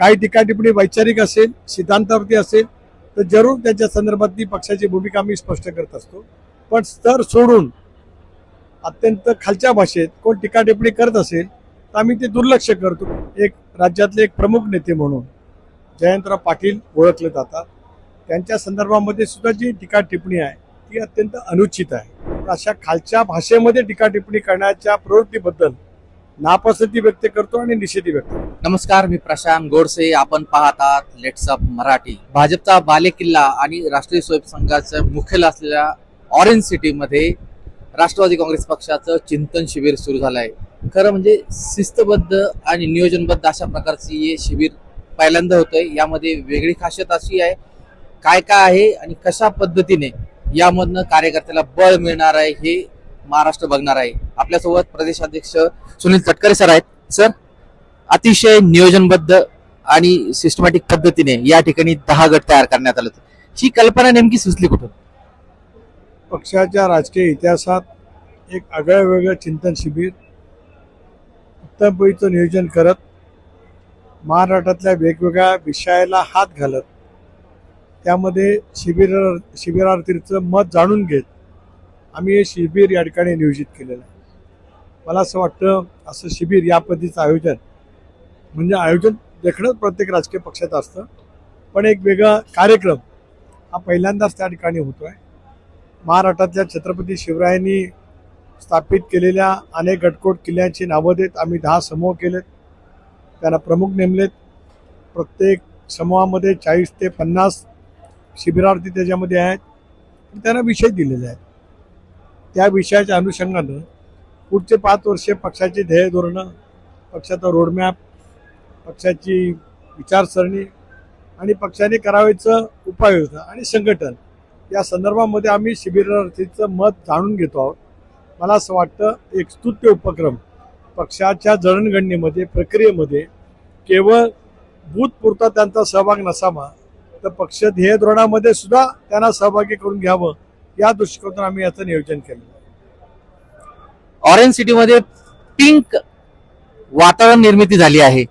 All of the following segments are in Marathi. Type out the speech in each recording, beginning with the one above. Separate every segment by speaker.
Speaker 1: काही टीका टिप्पणी वैचारिक असेल सिद्धांतावरती असेल तर जरूर त्याच्या संदर्भातली पक्षाची भूमिका मी स्पष्ट करत असतो. पण स्तर सोडून अत्यंत खालच्या भाषेत कोण टीका टिप्पणी करत असेल तर आम्ही ते दुर्लक्ष करतो. एक राज्यातले एक प्रमुख नेते म्हणून जयंतराव पाटील ओळखले जातात. त्यांच्या संदर्भामध्ये सुद्धा जी टीका टिप्पणी आहे ती अत्यंत अनुचित आहे. अशा खालच्या भाषेमध्ये टीका टिप्पणी करण्याच्या प्रवृत्तीबद्दल नापसंती व्यक्त करतो आणि निषेधी व्यक्त करतो.
Speaker 2: नमस्कार मी प्रशांत गोडसे. आपण पाहत आहात लेट्स अप मराठी. भाजपचा बालेकिल्ला आणि राष्ट्रीय स्वयंसेवक संघाचं मुख्यालय असलेल्या ऑरेंज सिटीमध्ये राष्ट्रवादी काँग्रेस पक्षाचं चिंतन शिबिर सुरू झालं आहे खरं म्हणजे शिस्तबद्ध आणि नियोजनबद्ध अशा प्रकारची हे शिबिर पहिल्यांदा होतंय. यामध्ये वेगळी खासियत अशी आहे काय काय आहे आणि कशा पद्धतीने यामधनं कार्यकर्त्याला बळ मिळणार आहे हे महाराष्ट्र बघणार आहे. आपल्यासोबत प्रदेशाध्यक्ष सुनील तटकरे सर आहेत. सर अतिशय नियोजनबद्ध आणि सिस्टमॅटिक पद्धतीने या ठिकाणी दहा गट तयार करण्यात आलं ही कल्पना नेमकी सुचली कुठून?
Speaker 1: पक्षाच्या राजकीय इतिहासात एक आगळं वेगळं चिंतन शिबिर उत्तमपैकीचं नियोजन करत महाराष्ट्रातल्या वेगवेगळ्या विषयाला हात घालत त्यामध्ये शिबिर शिबिरार्थीचं मत जाणून घेत आम्ही हे शिबिर या ठिकाणी नियोजित केलेलं आहे. मला असं वाटतं असं शिबिर या पद्धतीचं आयोजन म्हणजे आयोजन देखणं प्रत्येक राजकीय पक्षात असतं. पण एक वेगळा कार्यक्रम हा पहिल्यांदाच त्या ठिकाणी होतो आहे महाराष्ट्रातल्या छत्रपती शिवरायांनी स्थापित केलेल्या अनेक गटकोट किल्ल्यांची नावं देत आम्ही दहा समूह केलेत. त्यांना प्रमुख नेमलेत. प्रत्येक समूहामध्ये चाळीस ते पन्नास शिबिरार्थी त्याच्यामध्ये आहेत. त्यांना विषय दिलेले आहेत. त्या विषयाच्या अनुषंगानं पुढचे पाच वर्षे पक्षाची ध्येय धोरणं पक्षाचा रोडमॅप पक्षाची विचारसरणी आणि पक्षाने करावायचं उपाययोजना आणि संघटन या संदर्भामध्ये आम्ही शिबिरार्थीचं मत जाणून घेतो आहोत. मला असं वाटतं एक स्तुत्य उपक्रम पक्षाच्या जडणघडणीमध्ये प्रक्रियेमध्ये केवळ भूतपुरता त्यांचा सहभाग नसावा तर पक्ष ध्येय धोरणामध्ये सुद्धा त्यांना सहभागी करून घ्यावं या दृष्टिकोनातून आम्ही याचं नियोजन केलं.
Speaker 2: ऑरेंज सिटीमध्ये पिंक वातावरण निर्मिती झाली आहे.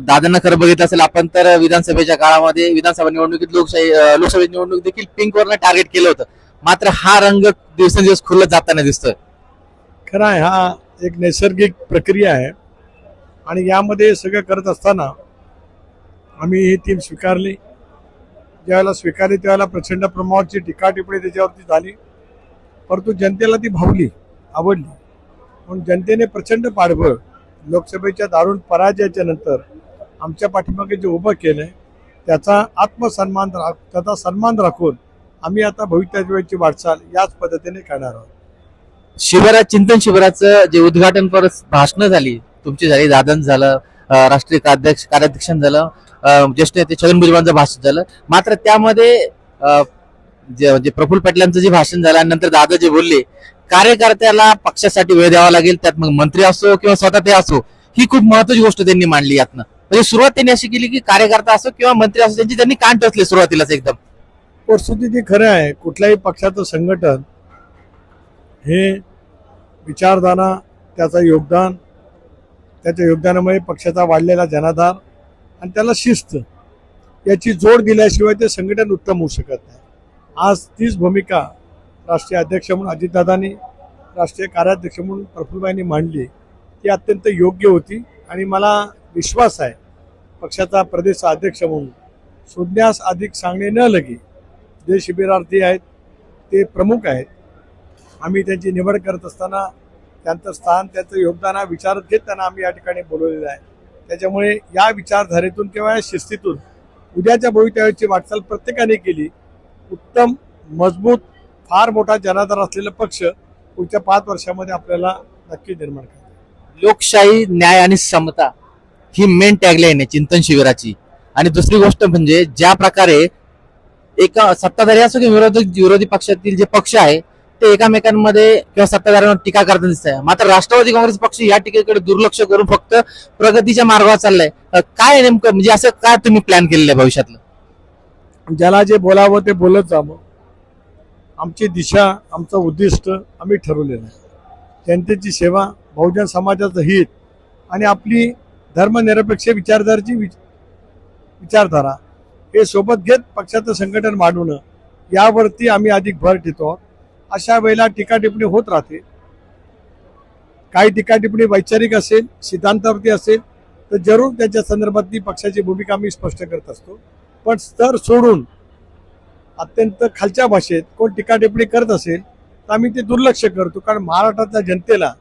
Speaker 2: दादांना खरं बघितलं असेल आपण तर विधानसभेच्या काळामध्ये विधानसभा निवडणुकीत लोकशाही लोकसभा निवडणूक देखील पिंक वरनं टार्गेट केलं होतं. मात्र हा रंग दिवसेंदिवस खुलत जाताना दिसतोय.
Speaker 1: खरं आहे हा एक नैसर्गिक प्रक्रिया आहे. आणि यामध्ये सगळं करत असताना आम्ही ही टीम स्वीकारली. ज्यावेळेला स्वीकारली त्यावेळेला प्रचंड प्रमाणाची टीका टिप्पणी त्याच्यावरती झाली. परंतु जनतेला ती भावली आवडली. म्हणून जनतेने प्रचंड पाठबळ लोकसभेच्या दारुण पराजयाच्या नंतर आमच्या पाठीमागे जे उभं केलंय त्याचा आत्मसन्मान रा- त्याचा सन्मान राखून आम्ही आता भवितव्याची वाटचाल याच पद्धतीने करणार आहोत.
Speaker 2: शिबिरात चिंतन शिबिराचं जे उद्घाटन परत भाषणं झाली तुमची झाली दादन झालं राष्ट्रीय कार्याध्यक्ष कार्याध्यक्षांचं झालं ज्येष्ठ नेते छगन भुजबळांचं भाषण झालं. मात्र त्यामध्ये जे प्रफुल्ल पटेलांचं जे भाषण झालं आणि नंतर दादा जे बोलले कार्यकर्त्याला पक्षासाठी वेळ द्यावा लागेल त्यात मग मंत्री असो किंवा स्वतः ते असो ही खूप महत्वाची गोष्ट त्यांनी मांडली यातनं. म्हणजे सुरुवात त्यांनी अशी केली की कार्यकर्ता असो किंवा मंत्री असो त्यांची त्यांनी कान टचले सुरुवातीलाच एकदम.
Speaker 1: वस्तुती ती खरं आहे. कुठल्याही पक्षाचं संघटन हे विचारधारा त्याचं योगदान त्याच्या योगदानामुळे पक्षाचा वाढलेला जनाधार आणि त्याला शिस्त. याची जोड दिल्याशिवाय ते संघटन उत्तम होऊ शकत नाही. आज तीच भूमिका राष्ट्रीय अध्यक्ष म्हणून अजितदादांनी राष्ट्रीय कार्याध्यक्ष म्हणून प्रफुल्लबाईंनी मांडली. ती अत्यंत योग्य होती आणि मला विश्वास आहे पक्षाचा प्रदेश अध्यक्ष म्हणून. शोधण्यास अधिक सांगणे न लगे जे शिबिरार्थी आहेत ते प्रमुख आहेत. आम्ही त्यांची निवड करत असताना त्यांचं स्थान त्यांचं योगदान हा विचारात घेत त्यांना आम्ही या ठिकाणी बोलवलेलं आहे. त्याच्यामुळे या विचारधारेतून किंवा या शिस्तीतून उद्याच्या भवितव्याची वाटचाल प्रत्येकाने केली. उत्तम मजबूत फार मोठा जनाधार असलेला पक्ष पुढच्या पाच वर्षामध्ये आपल्याला नक्की निर्माण करा
Speaker 2: लोकशाही न्याय आणि समता ही मेन टॅगलाईन आहे चिंतन शिबिराची. आणि दुसरी गोष्ट म्हणजे ज्या प्रकारे एका सत्ताधारी असो किंवा विरोधी विरोधी पक्षातील जे पक्ष आहे ते एकामेकांमध्ये किंवा सत्ताधाऱ्यांवर टीका करताना दिसत आहे. मात्र राष्ट्रवादी काँग्रेस पक्ष या टीकेकडे दुर्लक्ष करून फक्त प्रगतीच्या मार्गावर चाललाय. काय नेमकं म्हणजे असं काय तुम्ही प्लॅन केलेलं आहे भविष्यातलं?
Speaker 1: ज्याला जे बोलावं ते बोलत जावं. आमची दिशा आमचं उद्दिष्ट आम्ही ठरवलेलं आहे. जनतेची सेवा बहुजन समाजाचं हित आणि आपली धर्मनिरपेक्ष विचारधाराची विचारधारा हे सोबत घेत पक्षाचं संघटन वाढवणं यावरती आम्ही अधिक भर देतो आहोत. अशा वेळेला टीका टिप्पणी होत राहते. काही टीका टिप्पणी वैचारिक असेल सिद्धांतावरती असेल तर जरूर त्याच्या संदर्भातली पक्षाची भूमिका मी स्पष्ट करत असतो. पण स्तर सोडून अत्यंत खालच्या भाषेत कोण टीका टिप्पणी करत असेल तर आम्ही ते दुर्लक्ष करतो. कारण महाराष्ट्रातल्या जनतेला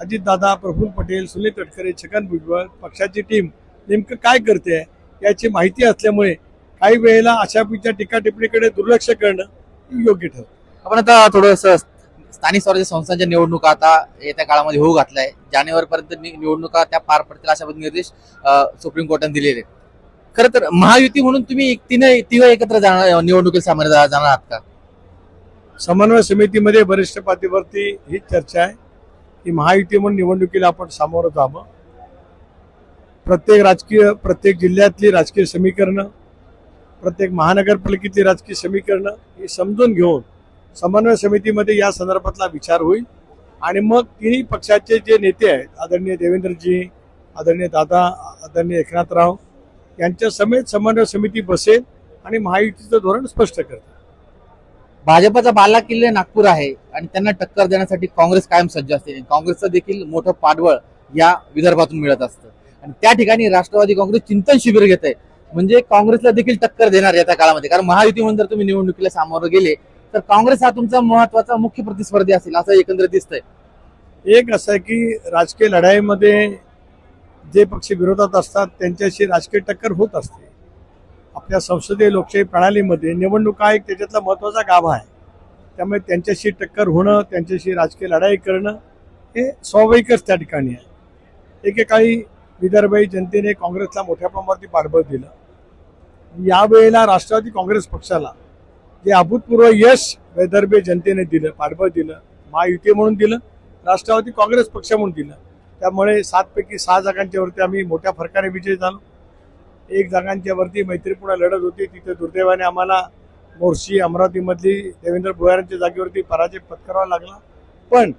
Speaker 1: अजितदादा प्रफुल्ल पटेल सुनील तटकरे छगन भुजबळ पक्षाची टीम नेमकं काय करते याची माहिती असल्यामुळे काही वेळेला अशा प्रकारच्या टीका टिप्पणीकडे दुर्लक्ष करणं योग्य ठरतं.
Speaker 2: आपण आता थोडस स्थानिक स्वराज्य संस्थांच्या निवडणुका आता येत्या काळामध्ये होऊ घातलाय. जानेवारी पर्यंत निवडणुका त्या पार पडतील अशा निर्देश सुप्रीम कोर्टाने दिलेले आहेत. खरं तर महायुती म्हणून तुम्ही तिने तिघ एकत्र जाणार निवडणुकीला सामोरे जा- जाणार आहात का?
Speaker 1: समन्वय समितीमध्ये वरिष्ठ पातळीवरती ही चर्चा आहे की महायुती म्हणून निवडणुकीला आपण सामोरं जावं. प्रत्येक राजकीय प्रत्येक जिल्ह्यातली राजकीय समीकरणं प्रत्येक महानगरपालिकेतली राजकीय समीकरणं ही समजून घेऊन समन्वय समितीमध्ये या संदर्भातला विचार होईल. आणि मग तिन्ही पक्षाचे जे नेते आहेत आदरणीय देवेंद्रजी आदरणीय दादा आदरणीय एकनाथराव यांच्या समेत समन्वय समिती बसेल आणि महायुतीचं धोरण स्पष्ट करते
Speaker 2: भाजपचा बाला किल्ले नागपूर आहे आणि त्यांना टक्कर देण्यासाठी काँग्रेस कायम सज्ज असते. काँग्रेसचं देखील मोठं पाठबळ या विदर्भातून मिळत असतं. आणि त्या ठिकाणी राष्ट्रवादी काँग्रेस चिंतन शिबिर घेत आहे म्हणजे काँग्रेसला देखील टक्कर देणार येत्या काळामध्ये. कारण महायुतीमध्ये जर तुम्ही निवडणुकीला सामोरं गेले तर काँग्रेस हा तुमचा महत्त्वाचा मुख्य प्रतिस्पर्धी असेल असं एकंदरीत दिसतंय.
Speaker 1: एक असं आहे की राजकीय लढाईमध्ये जे पक्ष विरोधात असतात त्यांच्याशी राजकीय टक्कर होत असते. आपल्या संसदीय लोकशाही प्रणालीमध्ये निवडणुका एक त्याच्यातला महत्त्वाचा गाभा आहे. त्यामुळे त्यांच्याशी टक्कर होणं त्यांच्याशी राजकीय लढाई करणं हे स्वाभाविकच त्या ठिकाणी आहे. एकेकाळी विदर्भाई जनतेने काँग्रेसला मोठ्या प्रमाणावरती पाठबळ दिलं. यावेळेला राष्ट्रवादी काँग्रेस पक्षाला जे अभूतपूर्व यश विदर्भीय जनतेने दिलं पाठबळ दिलं महायुती म्हणून दिलं राष्ट्रवादी काँग्रेस पक्ष म्हणून दिलं. त्यामुळे सातपैकी सहा जागांच्या वरती आम्ही मोठ्या फरकाने विजयी झालो. एक जागांच्या वरती मैत्रीपूर्ण लढत होती. तिथे दुर्दैवाने आम्हाला मोर्शी अमरावतीमधली देवेंद्र भुयारांच्या जागेवरती पराजय पत्करावा लागला. पण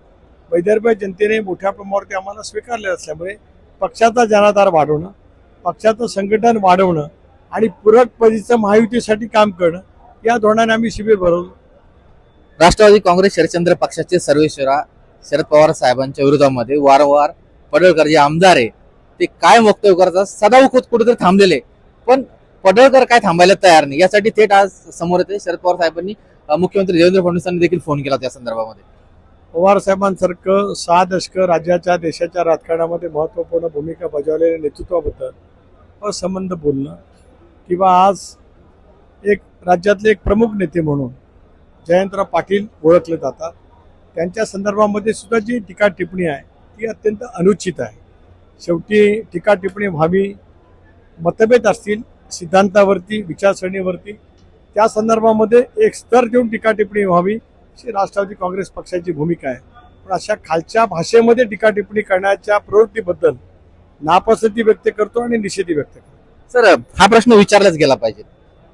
Speaker 1: वैदर्भ जनतेने मोठ्या प्रमाणावरती आम्हाला स्वीकारले असल्यामुळे पक्षाचा जनाधार वाढवणं पक्षाचं संघटन वाढवणं आणि पूरक पदीचं महायुतीसाठी काम करणं या धोरणाने आम्ही शिबिर भरवलं.
Speaker 2: राष्ट्रवादी काँग्रेस शरदचंद्र पक्षाचे सर्वेश्वरा शरद पवार साहेबांच्या विरोधामध्ये वारंवार पडळकर जे आमदार आहे ते काय वक्तव्य करतात सदाव खुद कुठेतरी थांबलेले पण पडळकर काय थांबायला तयार नाही यासाठी थेट आज समोर येते शरद पवार साहेबांनी मुख्यमंत्री देवेंद्र फडणवीसांनी देखील फोन केला त्या संदर्भामध्ये.
Speaker 1: पवार साहेबांसारखं सहा दशकं राज्याच्या देशाच्या राजकारणामध्ये महत्त्वपूर्ण भूमिका बजावलेल्या नेतृत्वाबद्दल असंबंध बोलणं किंवा आज एक राज्यातले एक प्रमुख नेते म्हणून जयंतराव पाटील ओळखले जातात. त्यांच्या संदर्भामध्ये सुद्धा जी टीका टिप्पणी आहे ती अत्यंत अनुचित आहे. शेवटी टीका टिप्पणी व्हावी मतभेद असतील सिद्धांतावरती विचारसरणीवरती त्या संदर्भामध्ये एक स्तर देऊन टीका टिप्पणी व्हावी अशी राष्ट्रवादी काँग्रेस पक्षाची भूमिका आहे. पण अशा खालच्या भाषेमध्ये टीका टिप्पणी करण्याच्या प्रवृत्तीबद्दल नापसंती व्यक्त करतो आणि निषेधी व्यक्त करतो.
Speaker 2: सर हा प्रश्न विचारलाच गेला पाहिजे.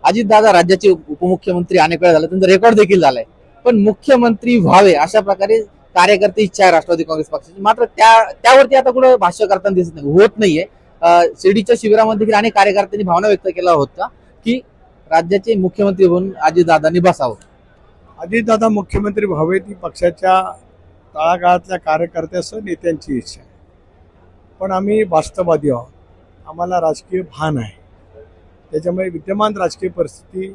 Speaker 2: अजितदादा राज्याचे उपमुख्यमंत्री अनेक वेळा झाले त्यांचा रेकॉर्ड देखील झालाय. पण मुख्यमंत्री व्हावे अशा प्रकारे कार्यकर्ते इच्छा आहे राष्ट्रवादी काँग्रेस पक्षाची. मात्र त्या त्यावरती आता कुठं भाष्य करताना दिसत नाही होत नाहीये. शिर्डीच्या शिबिरामध्ये देखील अनेक कार्यकर्त्यांनी भावना व्यक्त केला होता की राज्याचे मुख्यमंत्री म्हणून अजितदादांनी बसावं.
Speaker 1: अजितदादा मुख्यमंत्री व्हावे ती पक्षाच्या तळागाळातल्या कार्यकर्त्यासह नेत्यांची इच्छा आहे. पण आम्ही वास्तववादी आहोत. आम्हाला राजकीय भान आहे. त्याच्यामुळे विद्यमान राजकीय परिस्थिती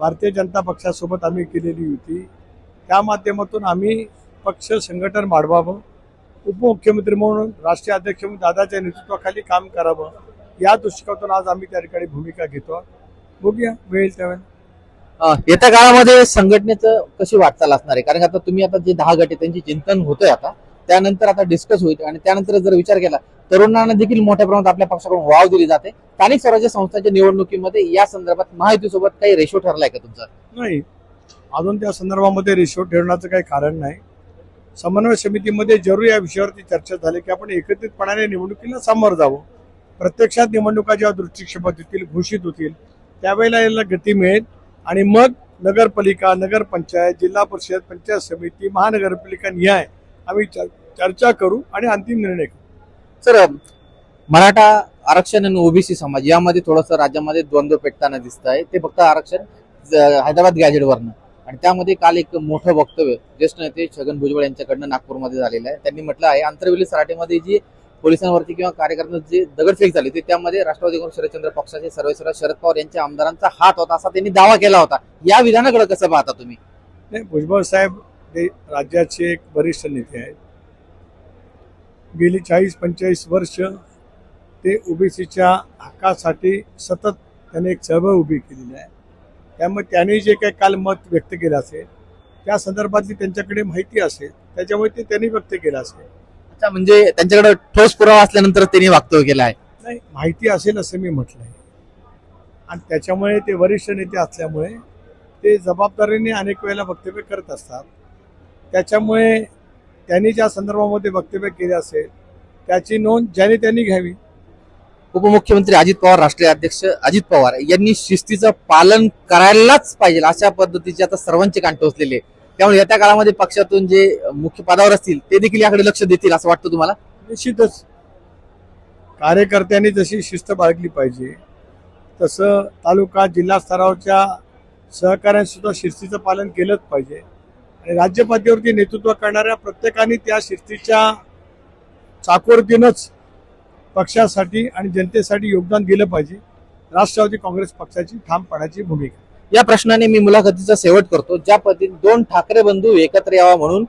Speaker 1: भारतीय जनता पक्षासोबत आम्ही केलेली होती. त्या माध्यमातून आम्ही पक्ष संघटन वाढवावं उपमुख्यमंत्री म्हणून राष्ट्रीय अध्यक्ष म्हणून दादाच्या नेतृत्वाखाली काम करावं या दृष्टिकोनातून आज आम्ही त्या ठिकाणी भूमिका घेतो. बघूया मिळेल त्यावेळेला
Speaker 2: येत्या काळामध्ये संघटनेचं कशी वाटचाल असणार आहे? कारण आता तुम्ही आता जे दहा गट आहे त्यांची चिंतन होतंय आता. त्यानंतर आता डिस्कस होईल. आणि त्यानंतर जर विचार केला तरुणांना देखील मोठ्या प्रमाणात आपल्या पक्षाकडून वाव दिली जाते. स्थानिक स्वराज्य संस्थांच्या निवडणुकीमध्ये या संदर्भात महायुतीसोबत काही रेशो ठरलाय का तुमचा?
Speaker 1: नाही. अजून त्या संदर्भामध्ये रेशो ठेवण्याचं काही कारण नाही. समन्वय समितीमध्ये जरूर या विषयावरती चर्चा झाली की आपण एकत्रितपणाने निवडणुकीला सामोरं जावं. प्रत्यक्षात निवडणुका जेव्हा दृष्टिक्षेपात येतील घोषित होतील त्यावेळेला याला गती मिळेल. आणि मग नगरपालिका नगरपंचायत जिल्हा परिषद पंचायत समिती महानगरपालिका न्याय आम्ही चर- चर्चा करू आणि अंतिम निर्णय करू.
Speaker 2: सर मराठा आरक्षण आणि ओबीसी समाज यामध्ये थोडंसं राज्यामध्ये द्वंद्व पेटताना दिसत आहे ते फक्त आरक्षण हैदराबाद गॅजेटवरनं आणि त्यामध्ये काल एक मोठं वक्तव्य ज्येष्ठ नेते छगन भुजबळ यांच्याकडनं नागपूरमध्ये झालेलं आहे. त्यांनी म्हटलं आहे आंतरवेली सराटीमध्ये जी पोलिसांवरती किंवा कार्यकर्त्यांची जी दगडफेक झाली ती त्यामध्ये राष्ट्रवादी काँग्रेस शरदचंद्र पक्षाचे सर्वेसर्वा शरद पवार यांच्या आमदारांचा हात होता असा त्यांनी दावा केला होता. या विधानाकडे कसं पाहता तुम्ही?
Speaker 1: नाही भुजबळ साहेब हे राज्याचे एक वरिष्ठ नेते आहेत. गेली चाळीस पंचेचाळीस वर्ष ते ओबीसीच्या हक्कासाठी सतत त्याने एक चळवळ उभी केलेली आहे. त्यामुळे त्याने जे काही काल मत व्यक्त केलं असेल त्या संदर्भातली त्यांच्याकडे माहिती असेल त्याच्यामुळे ते त्यांनी व्यक्त केलं असेल.
Speaker 2: अच्छा म्हणजे त्यांच्याकडे ठोस पुरावा असल्यानंतर त्यांनी वक्तव्य केलं आहे.
Speaker 1: नाही माहिती असेल असं मी म्हटलं आहे. आणि त्याच्यामुळे ते वरिष्ठ नेते असल्यामुळे ते जबाबदारीने अनेक वेळेला वक्तव्य करत असतात. त्याच्यामुळे त्यांनी ज्या संदर्भामध्ये वक्तव्य केले असेल त्याची नोंद ज्याने त्यांनी घ्यावी.
Speaker 2: उपमुख्यमंत्री अजित पवार राष्ट्रीय अध्यक्ष अजित पवार यांनी शिस्तीचं पालन करायलाच पाहिजे अशा पद्धतीचे आता सर्वांचे कान टोचलेले आहे. त्यामुळे येत्या काळामध्ये पक्षातून जे मुख्य पदावर असतील ते देखील याकडे लक्ष देतील असं वाटतं तुम्हाला?
Speaker 1: निश्चितच. कार्यकर्त्यांनी जशी शिस्त बाळगली पाहिजे तसं तालुका जिल्हा स्तरावरच्या सहकाऱ्यांनी सुद्धा शिस्तीचं पालन केलंच पाहिजे. आणि राज्यपातळीवरती नेतृत्व करणाऱ्या प्रत्येकाने त्या शिस्तीच्या चाकोरतीनंच पक्षासाठी आणि जनतेसाठी योगदान दिलं पाहिजे. राष्ट्रवादी काँग्रेस पक्षाची ठामपणाची भूमिका.
Speaker 2: या प्रश्नाने मी मुलाखतीचा शेवट करतो. ज्या पद्धतीने दोन ठाकरे बंधू एकत्र यावा म्हणून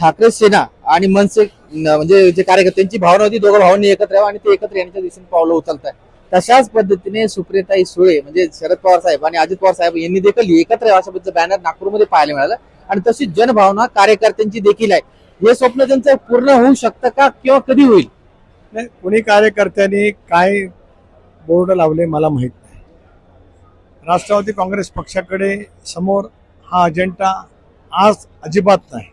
Speaker 2: ठाकरे सेना आणि मनसे म्हणजे जे कार्यकर्त्यांची भावना होती दोघं भावांनी एकत्र यावं आणि ते एकत्र येण्याच्या दिशेने पावलं उचलत आहे तशाच पद्धतीने सुप्रियताई सुळे म्हणजे शरद पवार साहेब आणि अजित पवार साहेब यांनी देखील एकत्र यावं अशा बॅनर नागपूरमध्ये पाहायला मिळालं. आणि तशी जनभावना कार्यकर्त्यांची देखील आहे. हे स्वप्न त्यांचं पूर्ण होऊ शकतं का किंवा कधी होईल?
Speaker 1: नाही कोणी कार्यकर्त्यांनी काय बोर्ड लावले मला माहीत नाही. राष्ट्रवादी काँग्रेस पक्षाकडे समोर हा अजेंडा आज अजिबात नाही.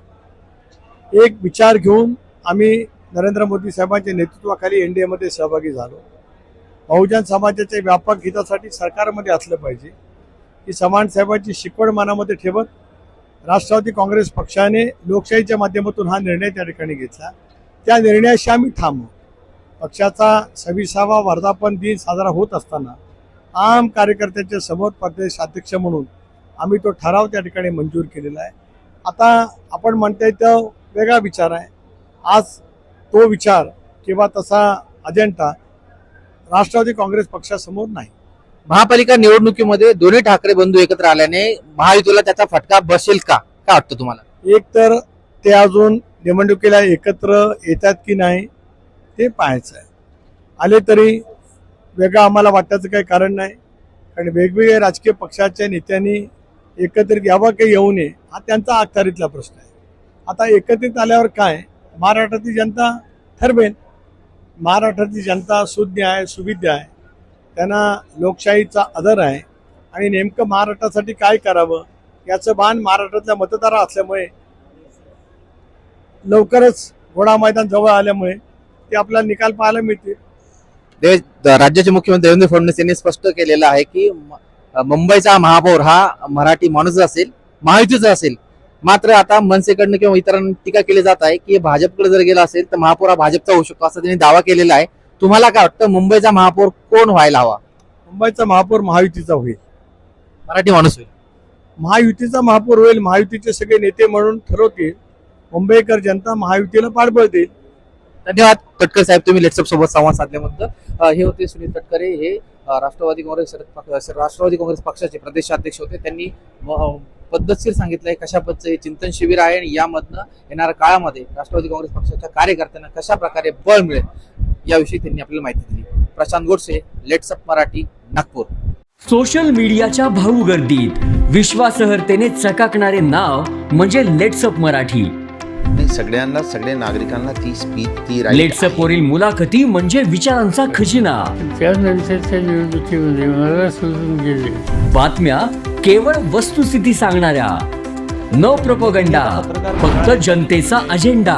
Speaker 1: एक विचार घेऊन आम्ही नरेंद्र मोदी साहेबांच्या नेतृत्वाखाली एन डी एमध्ये सहभागी झालो. बहुजन समाजाच्या व्यापक हितासाठी सरकारमध्ये असलं पाहिजे. की समान साहेबांची शिकवण मनामध्ये ठेवत राष्ट्रवादी काँग्रेस पक्षाने लोकशाहीच्या माध्यमातून हा निर्णय त्या ठिकाणी घेतला. त्या निर्णयाशी आम्ही थांबू पक्षाचा सव्वीसावा वर्धापन दिन साजरा होत असताना आम कार्यकर्त्यांच्या समोर प्रदेश अध्यक्ष म्हणून आम्ही तो ठराव त्या ठिकाणी मंजूर केलेला आहे. आता आपण म्हणताय तो वेगळा विचार आहे. आज तो विचार किंवा तसा अजेंडा राष्ट्रवादी काँग्रेस पक्षासमोर नाही.
Speaker 2: महापालिका निवडणुकीमध्ये दोन्ही ठाकरे बंधू एकत्र आल्याने महायुतीला त्याचा फटका बसेल का? काय वाटतं तुम्हाला?
Speaker 1: एक तर ते अजून निवडणुकीला एकत्र येतात की नाही ते पाहायचं आहे. आले तरी वेगळं आम्हाला वाटायचं काही कारण नाही. कारण वेगवेगळ्या राजकीय पक्षाच्या नेत्यांनी एकत्रित यावं काही येऊ नये हा त्यांचा अखत्यारीतला प्रश्न आहे. आता एकत्रित आल्यावर काय? महाराष्ट्रातली जनता ठरवेल. महाराष्ट्रातली जनता सुज्ञ आहे सुविद्य आहे. त्यांना लोकशाहीचा आदर आहे. आणि नेमकं महाराष्ट्रासाठी काय करावं? याचं भान महाराष्ट्रातल्या मतदार असल्यामुळे लवकरच घोडा मैदान जवळ आल्यामुळे ते आपल्याला निकाल पाहायला मिळतील.
Speaker 2: राज्याचे मुख्यमंत्री देवेंद्र फडणवीस यांनी स्पष्ट केलेलं आहे की मुंबईचा महापौर हा मराठी माणूस असेल महायुतीचा असेल. मात्र आता मनसेकडनं किंवा इतरांनी टीका केली जात आहे की भाजपकडे जर गेला असेल तर महापौर हा भाजपचा होऊ शकतो असं त्यांनी दावा केलेला आहे. तुम्हाला काय वाटतं मुंबईचा महापौर कोण व्हायला हवा?
Speaker 1: मुंबईचा महापौर महायुतीचा होईल.
Speaker 2: मराठी माणूस होईल.
Speaker 1: महायुतीचा महापौर होईल महायुतीचे सगळे नेते म्हणून ठरवतील. मुंबईकर जनता महायुतीला पाठबळ देईल
Speaker 2: धन्यवाद. तटकर साहेब तुम्ही लेट्सअप सोबत संवाद साधल्याबद्दल. अं, हे होते सुनील तटकरे. हे अं, राष्ट्रवादी काँग्रेस शरद पक्ष- राष्ट्रवादी काँग्रेस पक्षाचे प्रदेशाध्यक्ष होते. त्यांनी म- पद्धतशीर सांगितलंय कशा पद्धतीचं हे चिंतन शिबिर आहे आणि यामधनं येणाऱ्या काळामध्ये राष्ट्रवादी काँग्रेस पक्षाच्या कार्यकर्त्यांना कशा प्रकारे बळ मिळेल. याविषयी त्यांनी आपल्याला माहिती दिली. प्रशांत गोडसे लेट्सअप मराठी नागपूर.
Speaker 3: सोशल मीडियाच्या भाऊ गर्दीत विश्वासार्हतेने चकाकणारे नाव म्हणजे लेट्सअप मराठी.
Speaker 4: नाही सगळ्यांना सगळ्या नागरिकांना ती स्पीच ती
Speaker 3: लेट्सअप. वरील मुलाखती म्हणजे विचारांचा खजिना.
Speaker 5: त्यानंतरच्या निवडणुकीमध्ये मला सोडून गेले.
Speaker 3: बातम्या केवळ वस्तुस्थिती सांगणाऱ्या. न प्रपोगंडा फक्त जनतेचा अजेंडा